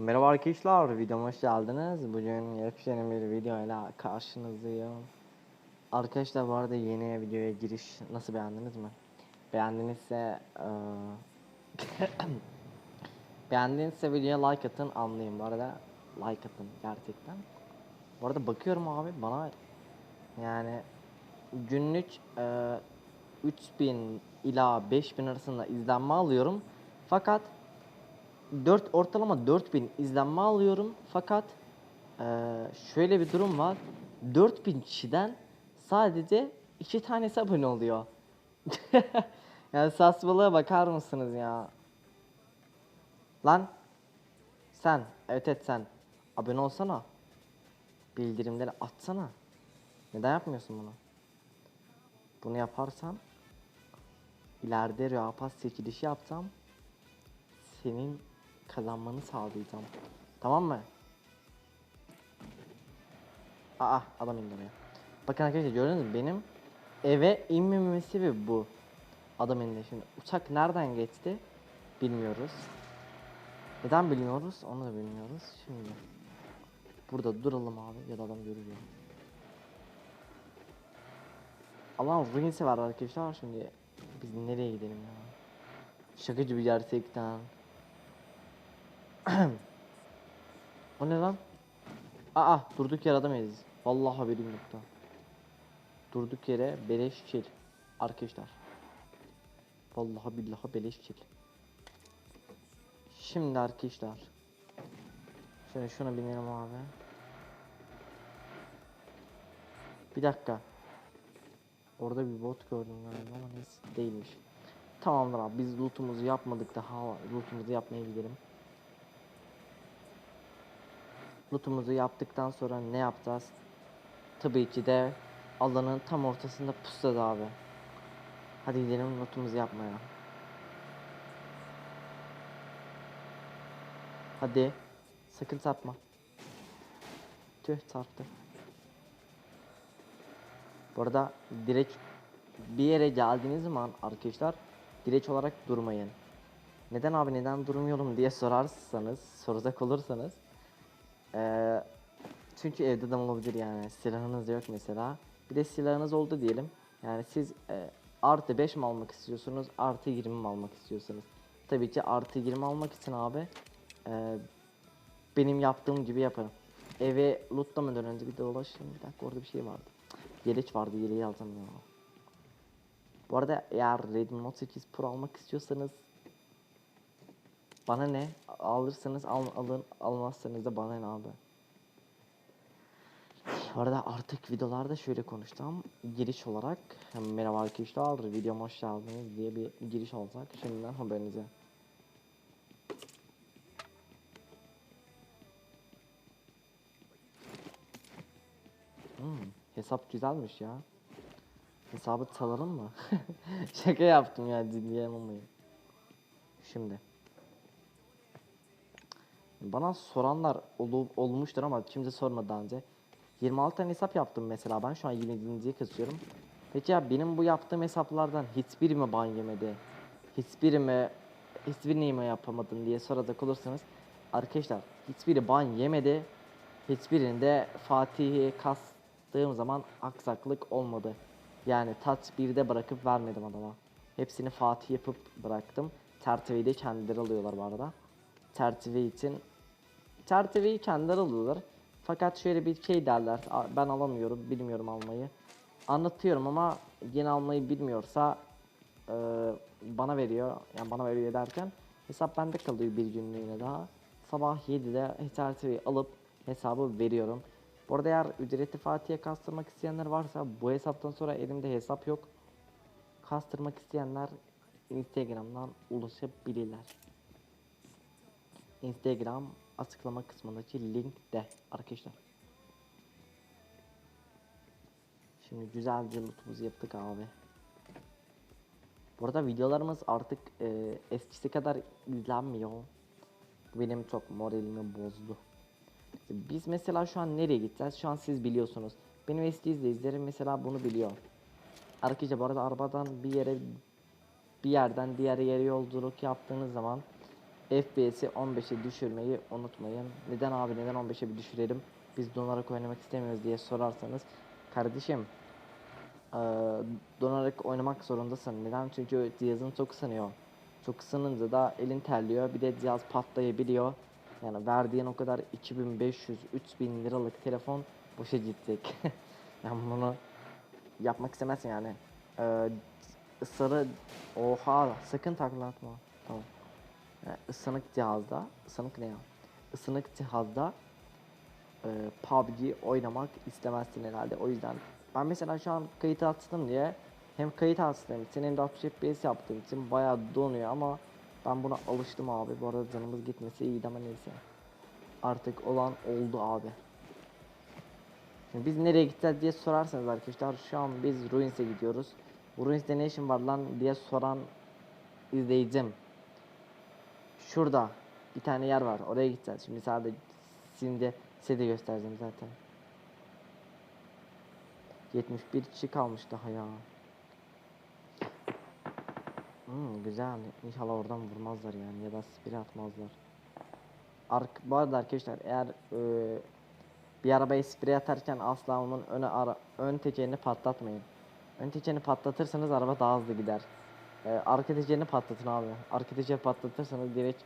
Merhaba arkadaşlar, videoma hoş geldiniz. Bugün yepyeni bir videoyla karşınızdayım. Arkadaşlar bu arada yeni videoya giriş nasıl beğendiniz mi? Beğendinizse eee beğendinizse videoya like atın anlayın bu arada like atın gerçekten. Bu arada bakıyorum abi bana yani günlük eee 3000 ila 5000 arasında izlenme alıyorum. Fakat 4 ortalama 4000 izlenme alıyorum fakat eee, şöyle bir durum var 4000 kişiden sadece 2 tanesi abone oluyor. yani saçmalığa bakar mısınız ya? Lan sen evet evet sen abone olsana. Bildirimleri atsana. Neden yapmıyorsun bunu? Bunu yaparsan ileride Real Pass çekilişi yapsam senin kazanmanı sağlayacağım. Tamam mı? Aa adam indi. Bakın arkadaşlar gördünüz mü benim eve inmememi sebebi bu. Adam indi şimdi. Uçak nereden geçti? Bilmiyoruz. Neden bilmiyoruz? Onu da bilmiyoruz. Şimdi burada duralım abi ya da adam görür ya. Allah'ın ruinsi var arkadaşlar şimdi biz nereye gidelim ya? Şakacı bir gerçekten. o ne lan? Aa durduk yere adam eziz. Vallahi haberim yoktu. Durduk yere beleş kill. Arkadaşlar. Vallahi billahi beleş kill. Şimdi arkadaşlar. Şöyle şuna binelim abi. Bir dakika. Orada bir bot gördüm galiba ama neyse değilmiş. Tamamdır abi biz lootumuzu yapmadık daha lootumuzu yapmaya gidelim. Lootumuzu yaptıktan sonra ne yapacağız? Tabii ki de alanın tam ortasında pusladı abi. Hadi gidelim lootumuzu yapmaya. Hadi. Sakın çarpma. Tüh çarptı. Bu arada direkt bir yere geldiğiniz zaman arkadaşlar direç olarak durmayın. Neden abi neden durmuyorum diye sorarsanız, soracak olursanız eee, çünkü evde adam olabilir yani silahınız yok mesela. Bir de silahınız oldu diyelim. Yani siz eee, artı 5 mi almak istiyorsunuz, artı 20 mi almak istiyorsunuz? Tabii ki artı 20 almak için abi eee, benim yaptığım gibi yapın. Eve lootlamadan önce bir dolaşın. Bir dakika orada bir şey vardı. Yeleç vardı, yeleği alacağım ya. Bu arada eğer Redmi Note 8 Pro almak istiyorsanız bana ne? Alırsanız al, alın, almazsanız da bana ne abi? Bu arada artık videolarda şöyle konuşacağım. Giriş olarak merhaba arkadaşlar videoma hoş geldiniz diye bir giriş olacak. Şimdiden haberinize. Hmm, hesap güzelmiş ya. Hesabı çalalım mı? Şaka yaptım ya dinleyemem Şimdi. Bana soranlar olup olmuştur ama kimse sormadı daha önce. 26 tane hesap yaptım mesela ben şu an 27. kasıyorum. Peki ya benim bu yaptığım hesaplardan hiçbiri mi ban yemedi? Hiçbiri mi hiçbirini mi yapamadın diye soracak olursanız arkadaşlar hiçbiri ban yemedi. Hiçbirinde Fatih'i kastığım zaman aksaklık olmadı. Yani tat 1'de bırakıp vermedim adama. Hepsini Fatih yapıp bıraktım. Tertiveyi de kendileri alıyorlar bu arada. Tertive için Tertiveyi kendileri alıyorlar. Fakat şöyle bir şey derler. "Aa, Ben alamıyorum, bilmiyorum almayı. Anlatıyorum ama yine almayı bilmiyorsa eee, bana veriyor. Yani bana veriyor derken hesap bende kalıyor bir günlüğüne daha. Sabah 7'de tertiveyi alıp hesabı veriyorum. Bu arada eğer ücreti Fatih'e kastırmak isteyenler varsa bu hesaptan sonra elimde hesap yok. Kastırmak isteyenler Instagram'dan ulaşabilirler. Instagram açıklama kısmındaki linkte arkadaşlar. Şimdi güzelce lootumuzu yaptık abi. Bu arada videolarımız artık e, eskisi kadar izlenmiyor. Benim çok moralimi bozdu. Biz mesela şu an nereye gideceğiz? Şu an siz biliyorsunuz. Benim eski izleyicilerim mesela bunu biliyor. Arkadaşlar bu arada arabadan bir yere bir yerden diğer yere yolculuk yaptığınız zaman FPS'i 15'e düşürmeyi unutmayın. Neden abi neden 15'e bir düşürelim? Biz donarak oynamak istemiyoruz diye sorarsanız kardeşim donarak oynamak zorundasın. Neden? Çünkü cihazın çok ısınıyor. Çok ısınınca da elin terliyor. Bir de cihaz patlayabiliyor. Yani verdiğin o kadar 2500-3000 liralık telefon boşa gidecek. yani bunu yapmak istemezsin yani. Ee, ısırı oha sakın takla. Tamam. Yani ısınık cihazda, ısınık ne ya? Isınık cihazda e, PUBG oynamak istemezsin herhalde. O yüzden ben mesela şu an kayıt açtım diye hem kayıt açtığım için hem de 60 FPS yaptığım için bayağı donuyor ama ben buna alıştım abi. Bu arada canımız gitmesi iyiydi ama neyse. Artık olan oldu abi. Şimdi biz nereye gideceğiz diye sorarsanız arkadaşlar şu an biz Ruins'e gidiyoruz. Ruins'te ne işin var lan diye soran izleyicim. Şurada bir tane yer var. Oraya gideceğiz. Şimdi sadece şimdi size de göstereceğim zaten. 71 kişi kalmış daha ya. Hmm, güzel. İnşallah oradan vurmazlar yani ya da spiri atmazlar. Ark bu arada arkadaşlar eğer e, bir arabaya sprey atarken asla onun öne ara ön tekerini patlatmayın. Ön tekerini patlatırsanız araba daha hızlı gider. E, arka tekerini patlatın abi. Arka tekerini patlatırsanız direkt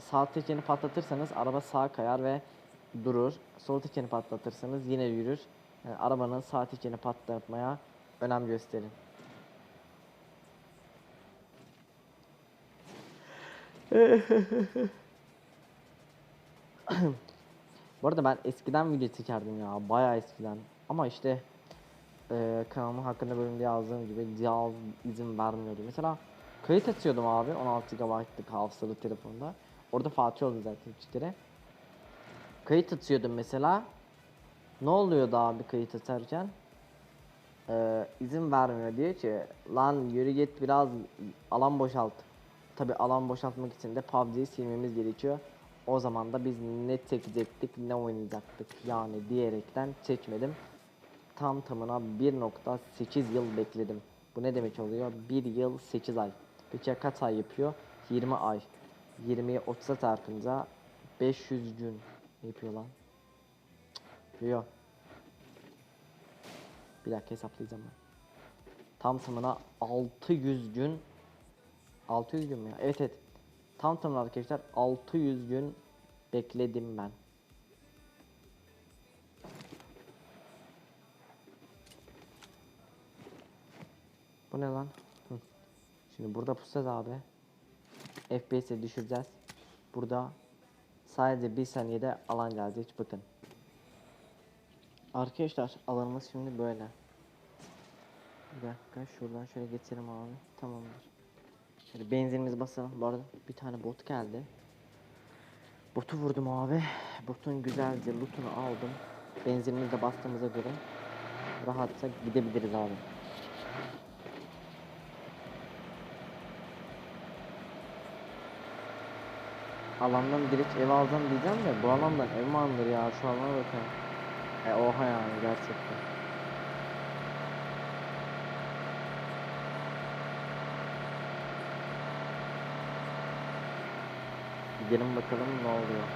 sağ tekerini patlatırsanız araba sağa kayar ve durur. Sol tekerini patlatırsanız yine yürür. Yani arabanın sağ tekerini patlatmaya önem gösterin. Bu arada ben eskiden video çekerdim ya bayağı eskiden ama işte eee kanalım hakkında bölümde yazdığım gibi cihaz izin vermiyordu. Mesela kayıt açıyordum abi 16 GB'lık hafızalı telefonda. Orada Fatih oldu zaten içlere. Kayıt atıyordum mesela. Ne oluyordu abi kayıt atarken? Eee izin vermiyor diyor ki lan yürü git biraz alan boşalt. Tabi alan boşaltmak için de PUBG'yi silmemiz gerekiyor. O zaman da biz ne çekecektik ne oynayacaktık yani diyerekten çekmedim. Tam tamına 1.8 yıl bekledim. Bu ne demek oluyor? 1 yıl 8 ay. Peki kaç ay yapıyor? 20 ay. 20'yi 30'a çarpınca 500 gün yapıyor lan. Yok. Bir dakika hesaplayacağım ben. Tam tamına 600 gün 600 gün mü ya? Evet evet. Tam tamına arkadaşlar 600 gün bekledim ben. Bu ne lan? Hı. Şimdi burada pusacağız abi. FPS'i düşüreceğiz. Burada sadece bir saniyede alan gelecek bakın. Arkadaşlar alanımız şimdi böyle. Bir dakika şuradan şöyle geçelim abi. Tamamdır. Şöyle benzinimizi basalım. Bu arada bir tane bot geldi. Botu vurdum abi. Botun güzelce lootunu aldım. Benzinimizi de bastığımıza göre rahatça gidebiliriz abi. Alandan direkt ev alacağım diyeceğim de bu alandan ev mi alınır ya şu alana bakın. E oha yani gerçekten. Gidelim bakalım ne oluyor.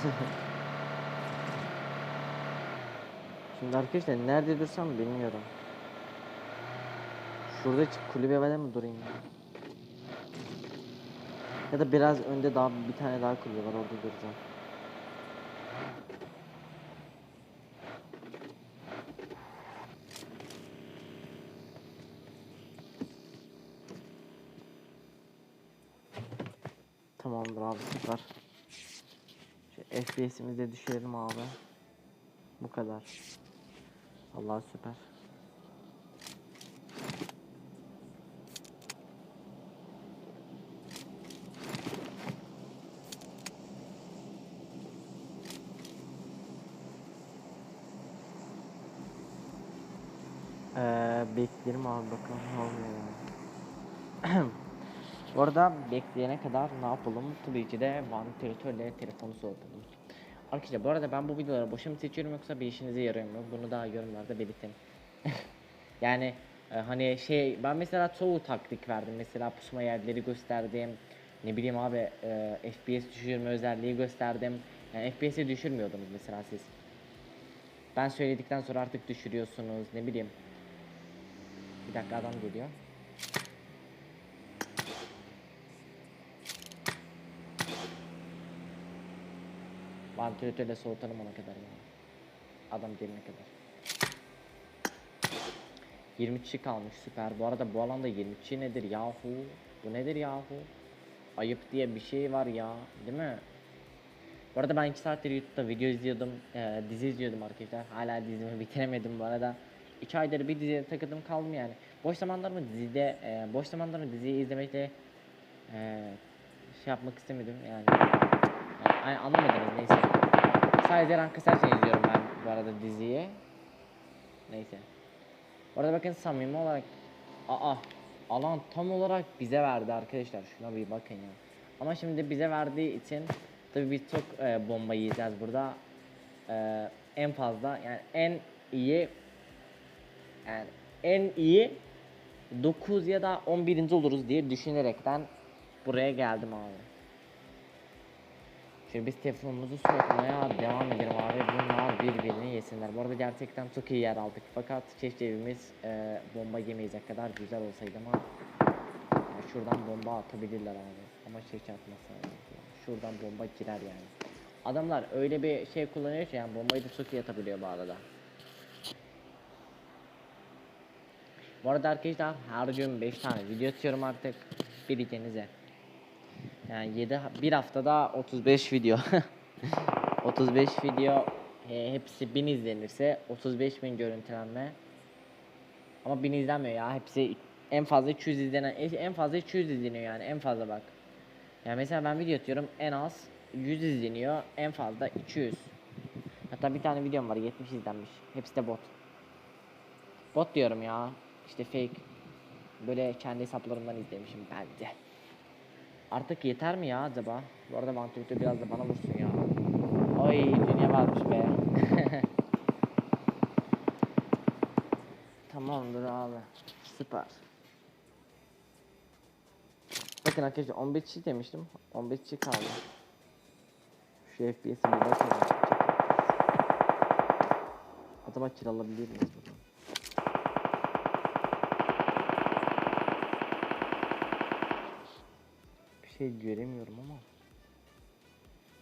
Şimdi arkadaşlar nerede dursam bilmiyorum. Şurada kulübede mi durayım? Ya da biraz önde daha bir tane daha kulübe var orada duracağım. Tamamdır abi süper. FPS'imizi de düşürelim abi. Bu kadar. Allah süper. Ee, bekleyelim abi bakalım ne oluyor. Bu bekleyene kadar ne yapalım? Tabii ki de vantilatörle telefonu soğutalım. Arkadaşlar bu arada ben bu videoları boşa mı seçiyorum yoksa bir işinize yarıyor mu? Bunu da yorumlarda belirtin. yani e, hani şey ben mesela çoğu taktik verdim. Mesela pusma yerleri gösterdim. Ne bileyim abi e, FPS düşürme özelliği gösterdim. Yani FPS'i düşürmüyordunuz mesela siz. Ben söyledikten sonra artık düşürüyorsunuz ne bileyim. Bir dakika adam geliyor. Vantilatörle soğutalım ona kadar ya. Adam gelene kadar. 20 kişi kalmış süper. Bu arada bu alanda 20 kişi nedir yahu? Bu nedir yahu? Ayıp diye bir şey var ya, değil mi? Bu arada ben 2 saattir YouTube'da video izliyordum, eee, dizi izliyordum arkadaşlar. Hala dizimi bitiremedim bu arada. 2 aydır bir diziye takıldım kaldım yani. Boş zamanlarımı dizide, eee, boş zamanlarımı diziyi izlemekle eee şey yapmak istemedim yani. Yani anlamadınız neyse. Sadece Rank Kısaç'ı izliyorum ben bu arada diziyi. Neyse. Bu arada bakın samimi olarak aa alan tam olarak bize verdi arkadaşlar. Şuna bir bakın ya. Ama şimdi bize verdiği için tabii biz çok e, bomba yiyeceğiz burada. E, en fazla yani en iyi yani en iyi 9 ya da 11. oluruz diye düşünerekten buraya geldim abi. Şimdi biz telefonumuzu soğutmaya devam edelim abi. Bunlar birbirini yesinler. Bu arada gerçekten çok iyi yer aldık. Fakat keşke evimiz e, bomba yemeyecek kadar güzel olsaydı ama yani şuradan bomba atabilirler abi. Ama şey çarpmasın. Şuradan bomba girer yani. Adamlar öyle bir şey kullanıyor ki yani bombayı da çok iyi atabiliyor bu arada. Bu arada arkadaşlar her gün 5 tane video atıyorum artık. Bilginize. Yani 7 bir haftada 35 video. 35 video e, hepsi 1000 izlenirse 35 bin görüntülenme. Ama 1000 izlenmiyor ya. Hepsi en fazla 200 izlenen en fazla 200 izleniyor yani en fazla bak. Yani mesela ben video atıyorum en az 100 izleniyor, en fazla 200. Hatta bir tane videom var 70 izlenmiş. Hepsi de bot. Bot diyorum ya. İşte fake. Böyle kendi hesaplarımdan izlemişim bence. Artık yeter mi ya acaba? Bu arada vantilatör biraz da bana vursun ya. Ay dünya varmış be. Tamamdır abi. Süper. Bakın arkadaşlar 15 kişi demiştim. 15 kişi kaldı. Şu FPS'i bir bakalım. Acaba kiralayabilir miyiz bunu? Bir şey göremiyorum ama.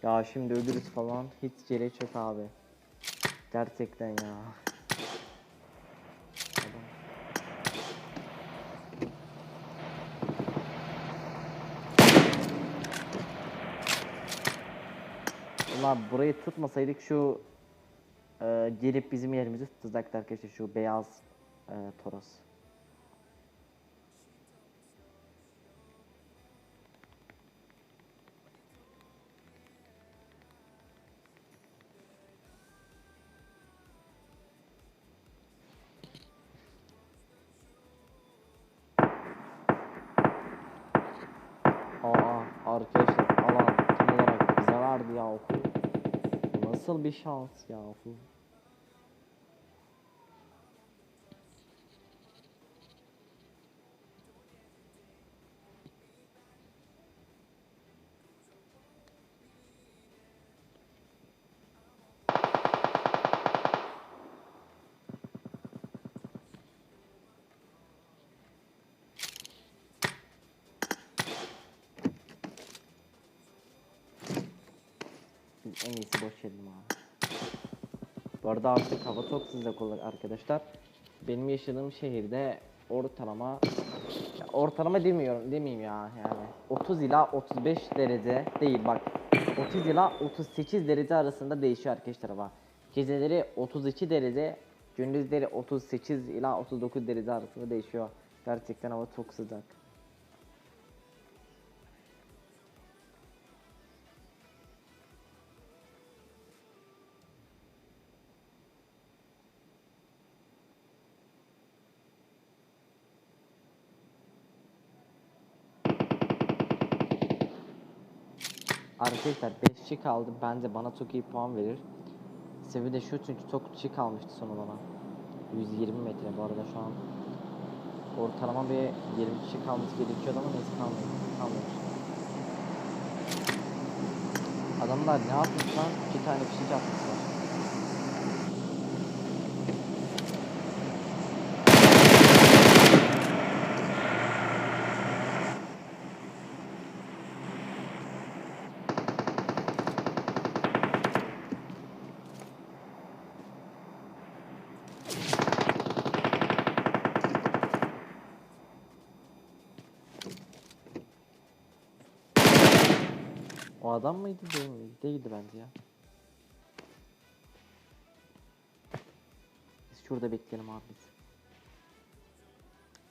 Ya şimdi ölürüz falan. Hiç gerek yok abi. Gerçekten ya. Ulan burayı tutmasaydık şu e, gelip bizim yerimizi tutacaktı arkadaşlar şu beyaz e, Toros. Arkadaşlar alan tam olarak bize ya oku. Nasıl bir şans ya oku. En iyisi boş verelim abi. Bu arada artık hava çok sıcak olur arkadaşlar. Benim yaşadığım şehirde ortalama ortalama demiyorum demeyeyim ya yani 30 ila 35 derece değil bak 30 ila 38 derece arasında değişiyor arkadaşlar hava. Geceleri 32 derece, gündüzleri 38 ila 39 derece arasında değişiyor. Gerçekten hava çok sıcak. Arkadaşlar 5 kişi kaldı. Bence bana çok iyi puan verir. Sebebi de şu çünkü çok kişi kalmıştı son olana. 120 metre bu arada şu an. Ortalama bir 20 kişi kalması gerekiyordu ama neyse kalmıyor. Kalmıyor. Adamlar ne yapmışlar? İki tane kişi yapmışlar. Adam mıydı değil miydi? Değildi bence ya. Biz şurada bekleyelim abi biz.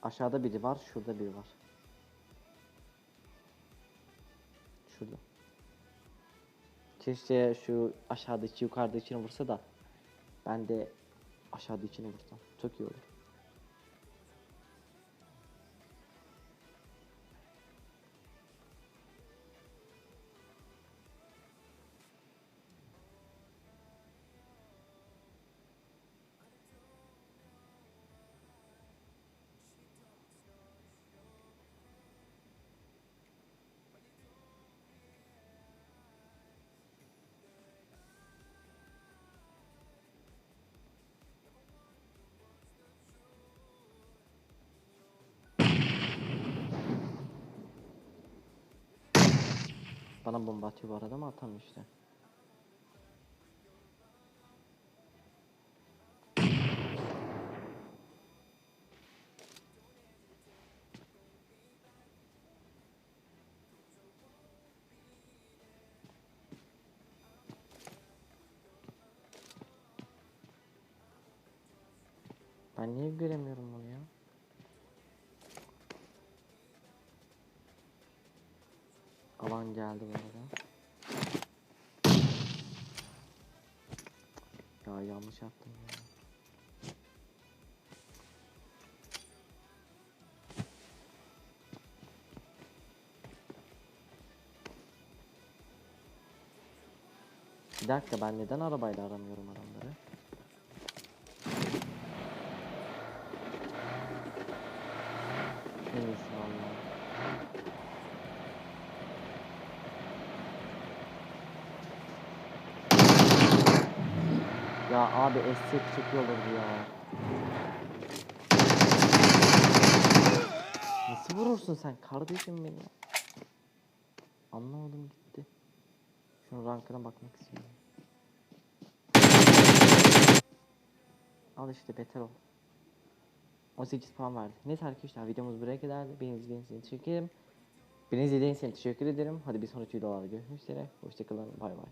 Aşağıda biri var, şurada biri var. Şurada. Keşke şu aşağıdaki yukarıdakini vursa da ben de aşağıdakini vursam. Çok iyi olur. Bana bomba atıyor bu arada ama atamıyor işte. Ben niye göremiyorum Alan geldi bu arada. Ya yanlış yaptım ya. Bir dakika ben neden arabayla aramıyorum adamları? En iyisi vallahi. Ya abi essek çok iyi olurdu ya. Nasıl vurursun sen kardeşim beni? Anlamadım gitti. Şunun rankına bakmak istiyorum. Al işte beter ol. 18 puan verdi. Neyse arkadaşlar videomuz buraya kadardı. Beni izlediğiniz için teşekkür ederim. Beni izlediğiniz için teşekkür ederim. Hadi bir sonraki videolarda görüşmek üzere. Hoşçakalın. Bay bay.